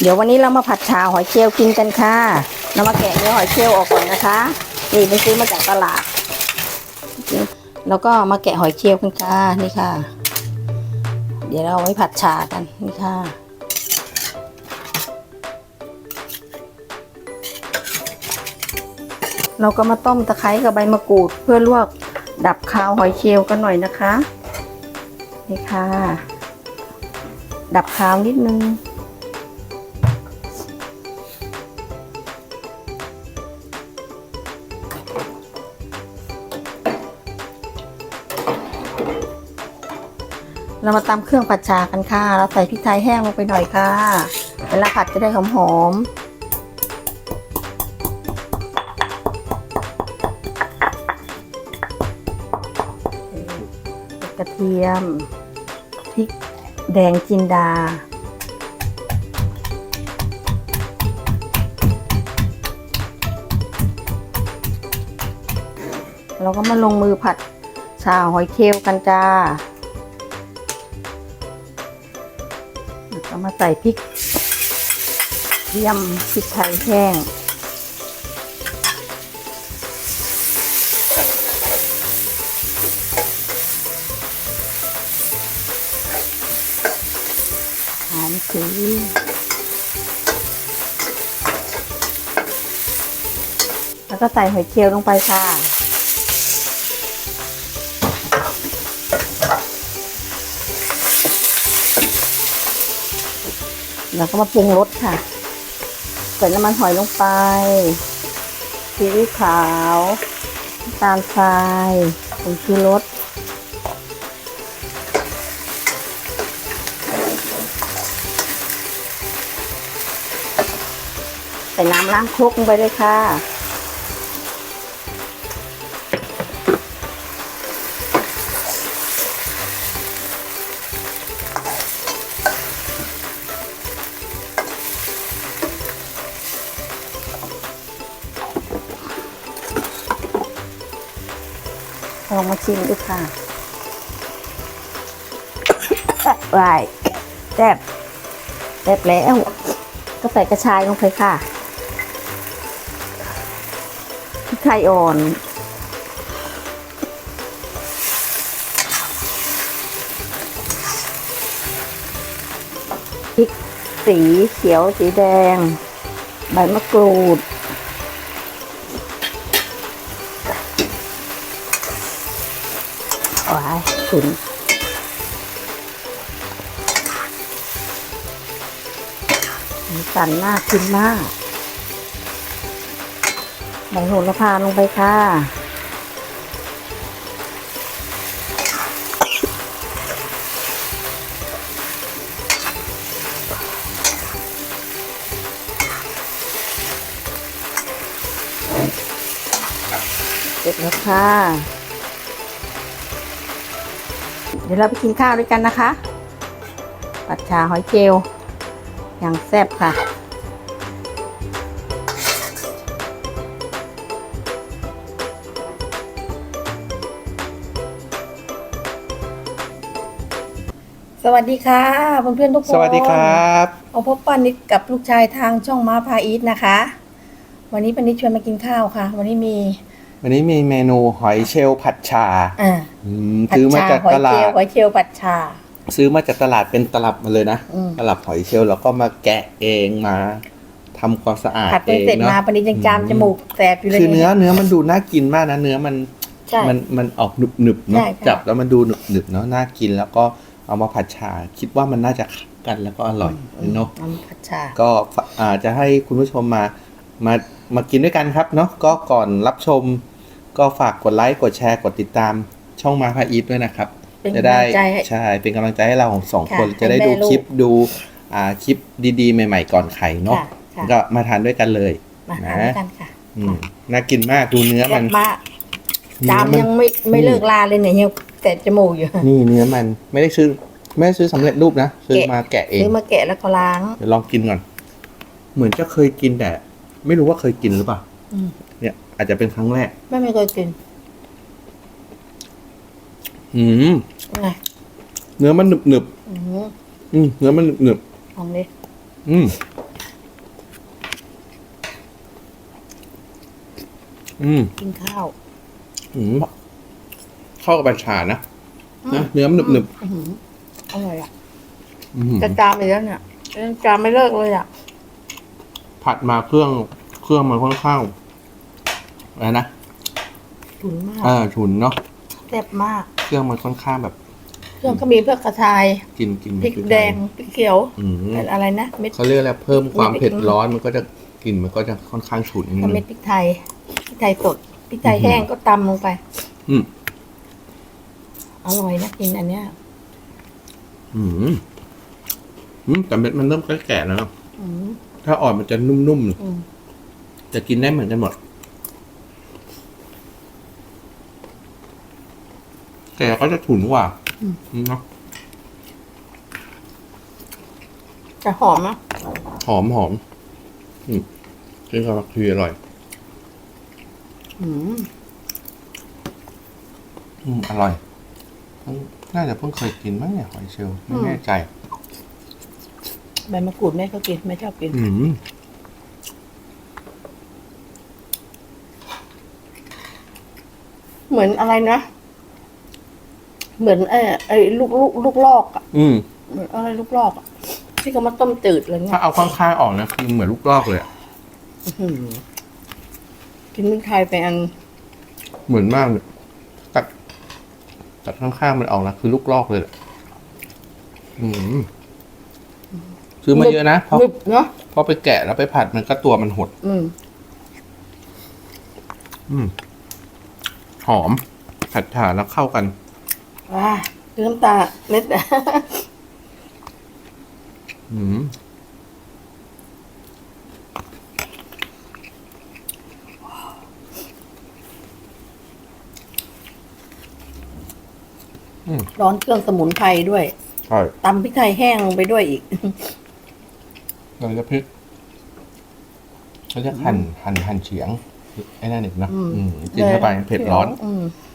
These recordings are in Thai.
เดี๋ยววันนี้เรามาผัดชาหอยเชลล์กินกันค่ะเรามาแกะเนื้อหอยเชลล์ออกก่อนนะคะ นี่ไปซื้อมาจากตลาด แล้วก็มาแกะหอยเชลล์กันค่ะ นี่ค่ะ เดี๋ยวเราเอาไว้ผัดชากัน นี่ค่ะ เราก็มาต้มตะไคร้กับใบมะกรูด เพื่อลวกดับคาวหอยเชลล์กันหน่อยนะคะ นี่ค่ะ ดับคาวนิดนึง เรามาตำเครื่องผัดชากันค่ะ เราใส่พริกไทยแห้งลงไปหน่อยค่ะ เวลาผัดจะได้หอมๆกระเทียมพริกแดงจินดาเราก็มาลงมือผัดชาหอยเชลล์กันจ้า ใส่พริกเทียมพริกไทยแห้ง หอมสีแล้วก็ใส่หอยเชลล์ลงไปค่ะ แล้วก็มาปรุงรสค่ะ ใส่น้ำมันหอยลงไปซีอิ๊วขาวน้ำตาลทรายผงชูรสใส่น้ำล้างครกลงไปเลยค่ะ ลองมาชิมดูค่ะวายแซ่บแซ่บแล้ว ก็ใส่กระชายลงไปค่ะพริกไทยอ่อน พริกสีเขียวสีแดง ใบมะกรูด ฉุนสีสันน่ากินมากใบโหระพาลงไปค่ะเสร็จแล้วค่ะ ดี๋ยวเราไปกินข้าวด้วยกันนะคะ ปัดชาหอยเจลอย่างแซ่บค่ะ สวัสดีค่ะเพื่อนๆทุกคนสวัสดีครับเอาพบป้านิดกับลูกชายทางช่องม้าพาอีทนะคะ วันนี้ป้านิดชวนมากินข้าวค่ะ วันนี้มี วันนี้มีเมนูหอยเชลล์ผัดชาอ่าอืมผัดซื้อมาชาจากหอยตลาเจลดหอยเจลผัดชา ซื้อมาจากตลาดเป็นตลับมาเลยนะ อืม ตลับหอยเชลล์แล้วก็มาแกะเองมาทำความสะอาดผัดไปเองเสร็จเนาะ มาป้านิดยังจามอืม จมูกแสบอยู่เลยคือเนื้อเนื้อมันดูน่ากินมากนะเนื้อมันใช่ มันมันออกหนึบหนึบๆเนาะใช่ใช่ จับแล้วมันดูหนึบหนึบๆเนาะน่ากินแล้วก็เอามาผัดชา คิดว่ามันน่าจะเข้ากันแล้วก็อร่อยเนาะน้ำผัดชา ก็ฝอาจจะให้คุณผู้ชมมา มา มากินด้วยกันครับเนาะ ก็ก่อนรับชม ก็ฝากกดไลค์กดแชร์กดติดตามช่องมาพาอีทด้วยนะครับเป็นจะกำได้ลังใจให้ใช่เป็นกำลังใจให้เราของสองค่ะคนจะได้ให้ดูแม่ลูกคลิปดูอ่าคลิปดีๆ ใหม่ ๆ ก่อนไข่เนาะค่ะค่ะก็มาทานด้วยกันเลยมาทานนะด้วยกันค่ะอืมน่ากินมากดูเนื้อแซ่มับนมากเนื้จาอมมันยังไม่ไม่เลิกลาเลยเนี่ยยังแต่จมูกอยู่ นี่เนื้อมันไม่ได้ซื้อไม่ได้ซื้อสำเร็จรูปนะซื้อแกะมาแกะเองซื้อมาแกะแล้วก็ล้างเดี๋ยวลองกินก่อน เหมือนจะเคยกินแต่ไม่รู้ว่าเคยกินหรือเปล่า อาจจะเป็นครั้งแรก ไม่ไม่เคยกินอืมเนื้อมันหนึบหนึบอืมๆเนื้อมันหนึบหนึบของดิอืมอืมกินข้าวอืมข้าวกับบัญชานะนะเนื้อมันหนึบหนึบอร่อยอะจะจามอีกแล้วเนี่ยยัจามไม่เลิกเลยอะผัดมาเครื่องเครื่องมันค่อนข้าง อะไรนะฉุนมากเออฉุนเนาะแซ่บมากเครื่องมันค่อนข้างแบบเครื่องก็มีเพื่อกระชายกินกินพริกแดงพริกเขียวอืมอะไรนะเม็ดเขาเรียกอะไรเพิ่มความมีพริกเผ็ดร้อนมันก็จะกลิ่นมันก็จะค่อนข้างฉุนนิดกับนึเม็ดงพริกไทยพริกไทยสดพริกไทยแห้งก็ตำลงไป อืมอร่อยนะกินอันเนี้ยอืมอืมแต่เม็ดมันเริ่มแก่ๆแล้วเนอะอืมถ้าอ่อนมันจะนุ่มอืมๆจะกินได้เหมือนกันหมด แต่ก็จะฉุนกว่าอืมเนาะจะหอมนะหอมหอมอืมกินกับผักชีอร่อย อืมอืมอร่อยเพิ่งน่าจะเพิ่งเคยกินมั้งเนี่ยหอยเชลล์ไม่แน่ใจ ใบมะกรูดแม่ก็กินแม่ชอบกิน อืมเหมือนอะไรนะ เหมือนไอ้ไอ้ลูกลูกลูกลอกอะอืมเหมือนอะไรลูกลอกอะที่เขามาต้มจืดอะไรเงี้ถ้ายเอาข้างๆออกนะคือเหมือนลูกลอกเลยอะอื้อหือกินพริกไทยไปอันเหมือนมากเลยตัดตัดข้างๆมันออกนะคือลูกลอกเลยแหละอืมซื้อมาเยอะนะเพราะนึบเนาะเพราะไปแกะแล้วไปผัดมันก็ตัวมันหด อืมอืมหอมผัดถ่านแล้วเข้ากัน ว้าคือน้ำตาเล็ดอืมร้อนเครื่องสมุนไพรด้วยใช่ตำพริกไทยแห้งลงไปด้วยอีกเราจะพริกเขาจะหั่นหั่นหั่นเฉียงไอ้นั่นเองนะอืมอืมกินเข้าไปเผ็ดร้อน อืมอื้อหือ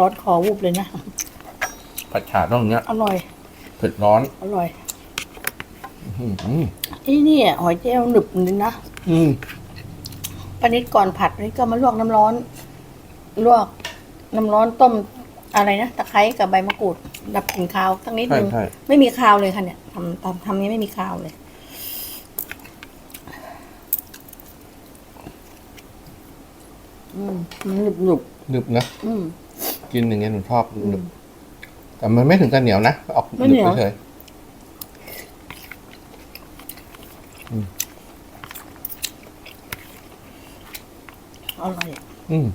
ร้อนคอวูบเลยนะ ผัดฉาต้องอย่างเงี้ยอร่อย เผ็ดร้อน อร่อยอืมไอ้นี่หอยเจลหนึบเลยนะอืมปานิดก่อนผัดนี่ก็มาลวกน้ำร้อน ลวกน้ำร้อนต้มอะไรนะตะไคร้กับใบมะกรูดดับกลิ่นคาวสักนิดใช่นึงใช่ ไม่มีคาวเลยค่ะเนี่ยทำทำทำนี้ไม่มีคาวเลย อืมมันหนุบหนุบหนึบนะอืม กินอย่างเงี้ยหนูชอบหนึบแต่มันไม่ถึงกับเหนียวนะออกหไม่นึเหนีบยว เฉยอร่อยๆอืม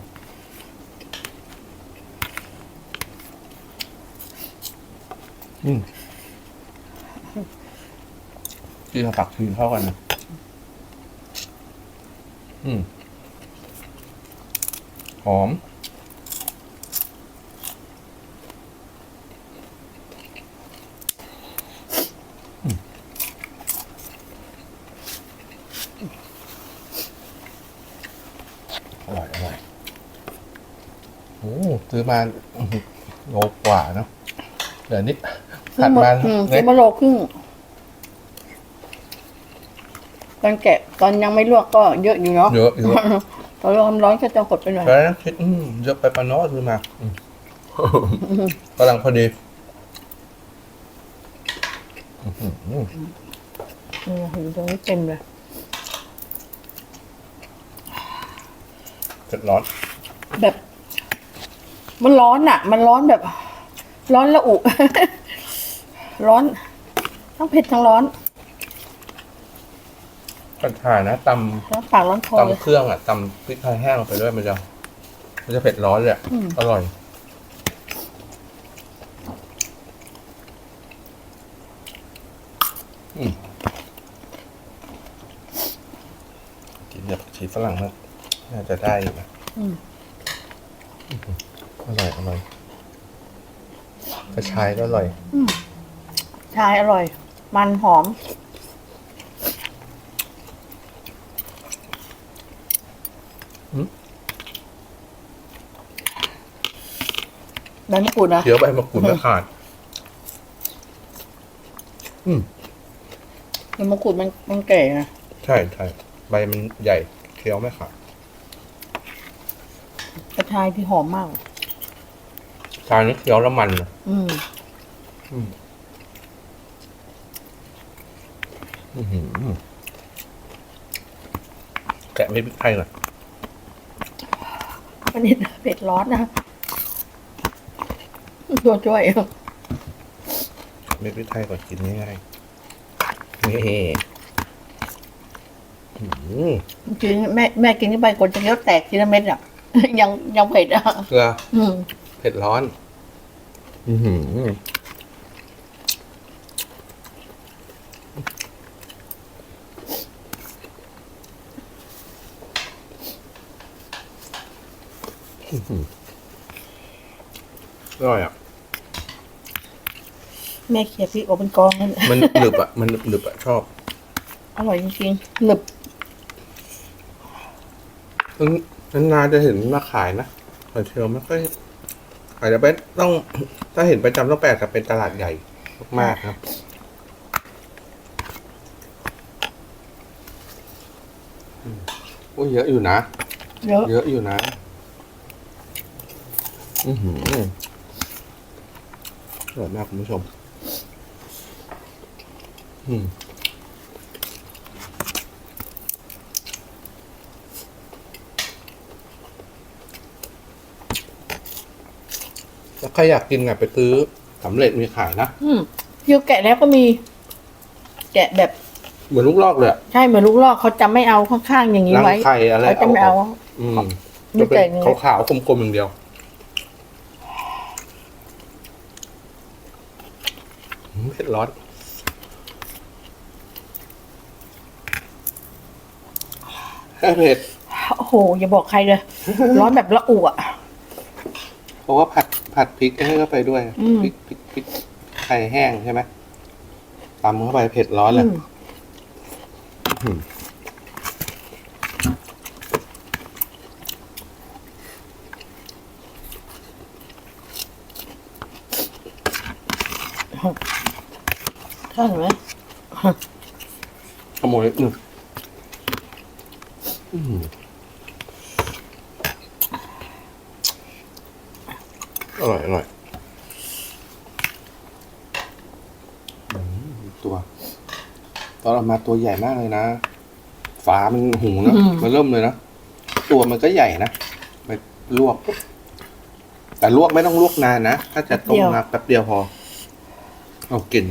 อืมกินกับผักชีเข้ากันนะอืม หอม อร่อย อร่อย โอ้ซื้อมาอื้อหือโลกว่าเนาะเดี๋ยวนิดซื้ผัอดมามาอืมเล็ซื้อกมาโลครึ่งตอนแกะตอนยังไม่ลวกก็เยอะอยู่เนาะเยอะ เยอะตอนลวกน้ำร้อนก็จะหดไปหน่อย แล้วนะคิดอืมเยอะไปปะเนาะซื้อมาอืมกำลังพอดีอื้อหืออืมเห็นตรงนี้เต็มเลย เผ็ดร้อนแบบ มันร้อนอะมันร้อนแบบ ร้อนละอุ ร้อน ทั้งเผ็ดทั้งร้อน ผัดถ่ายนะตร้อนปากร้อนคอำเลย ตำเครื่องอะตำพริกไทยแห้งลงไปด้วยมันจะมันจะเผ็ดร้อนเลยอะอืม อร่อย อืมกินแบบชีฝรั่งนะน่าจะได้อยู่นะอืมอร่อยอร่อยกระชายก็อร่อยชายอร่อย มันหอม ใบมะกรูดนะเคี้ยวใบมะกรูดไม่ขาด อืมใบมะกรูดมันมันแก่นะใช่ใช่ใบมันใหญ่เคี้ยวไม่ขาดระชายที่หอมมาก ชานี่เคี้ยวแล้วมันนะอืมอื้อหือแกะไม่พริกไทยก่อนอันนี้เผ็ดร้อนนะ ตัวช่วยไม่พริกไทยก่อนกินง่ายๆนี่อื้อหือจริงๆแม่แม่กินเข้าไปกดจะเลี้ยวแตกทีละเม็ดอะ ยังยังเผ็ดอะเกลืออืมเผ็ดร้อน อือหืออื้อหืออร่อยอะ แม่เคี่ยวพริกออกเป็นกองนั่นมันหนึบอะ มันหนึบอะชอบ อร่อยจริงๆหนึบนานๆจะเห็นมาขายนะหอยเชลล์ไม่ค่อยอาจจะเป็นต้องถ้าเห็นประจำต้องแปลจะเป็นตลาดใหญ่มากๆครับอืมโอ้ยเยอะอยู่นะ เยอะเยอะอยู่นะ อือหืออร่อยมากคุณผู้ชม อืมแล้วใครอยากกินอะไปซื้อสำเร็จมีขายนะ อืมเคี่ยวแกะแล้วก็มี แกะแบบเหมือนลูกลอกเลยอะใช่เหมือนลูกลอกเขาจะไม่เอาข้างๆอย่างนี้รังไว้ไข่อะไรเขาจะไม่เอาอืมมีจะเป็แต่นเนื้อขาวๆกลมๆอย่างเดียวอืมเผ็ดร้อน เผ็ดโอ้โห อย่าบอกใครเลย ร้อนแบบละอุอะเพราะว่าผัดผัดพริกให้เข้าไปด้วยอืมพริกพริกพริกไข่แห้งใช่ไหมตำเข้าไปเผ็ดร้อนเลยอืมอืมใช่ไหมขโมยหนึ่ง อืมอร่อย อร่อยอืมตัว ตอนออกมาตัวใหญ่มากเลยนะ ฝามันหูนะ มันเริ่มเลยนะ ตัวมันก็ใหญ่นะ ไปลวกปุ๊บแต่ลวกไม่ต้องลวกนานนะ ถ้าจะต้มนะแป๊บเดียวพอ เอากลิ่น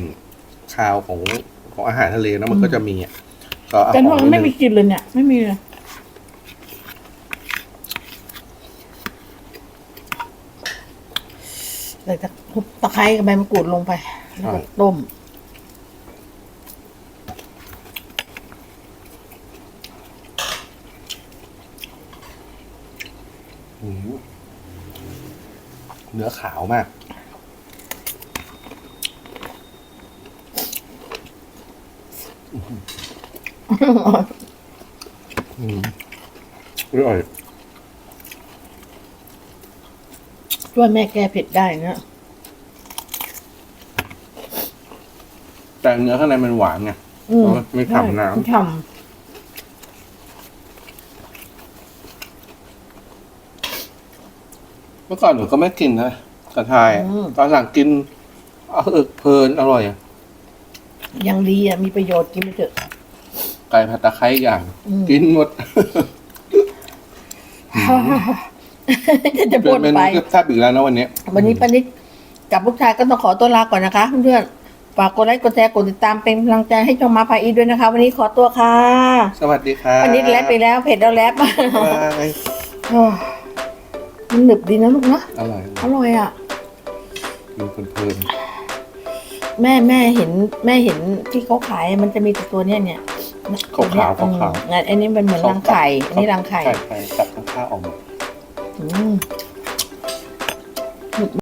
คาวของของอาหารทะเลนะมันก็จะมีอะก็เอาแต่ขว่าองไม่นิดมีนึงกลิ่นเลยเนี่ย ไม่มีเลย ส่ตะตะไคร้กับใบมะกรูดลงไป แล้วก็ต้มอืมเนื้อขาวมากอืมอร่อย ช่วยแม่แก้เผ็ดได้นะแต่เนื้อข้างในมันหวานไงอืมไม่ฉ่ำน้ำไม่ฉ่เมื่อก่อนหนูก็ไม่กินนะกระชาย ตอนหลังกินเอาเออเพลินอร่อยอะำยังดีอะ มีประโยชน์กินไปเถอะไก่ผัดตะไคร้อย่างอืมกินหมด จะจะเปลี่พูยดนเมนูไปแซ่บๆอีกแล้วนะวันนี้ วันนี้ป้านิดกับลูกชายก็ต้องขอตัวลาก่อนนะคะเพื่อนๆฝากกดไลค์กดแชร์กดติดตามเป็นกำลังใจให้ช่องมาพาอีด้วยนะคะ วันนี้ขอตัวค่ะสวัสดีครับป้านิดแลบไปแล้วเผ็ดแล้วแลบ บ๊ายบายโอ้มันหนึบดีนะลูกนะอร่อยอร่อยอะกินเพลินแม่แม่เห็นแม่เห็นที่เขาขายมันจะมีแต่ตัวเนี้ยเนี่ยๆขาวขาวขาวขาวอืมงั้นอันนี้มันเหมือนรังไข่อันนี้รังไข่ ไข่ไข่ตัดข้างข้าวออกมา อืม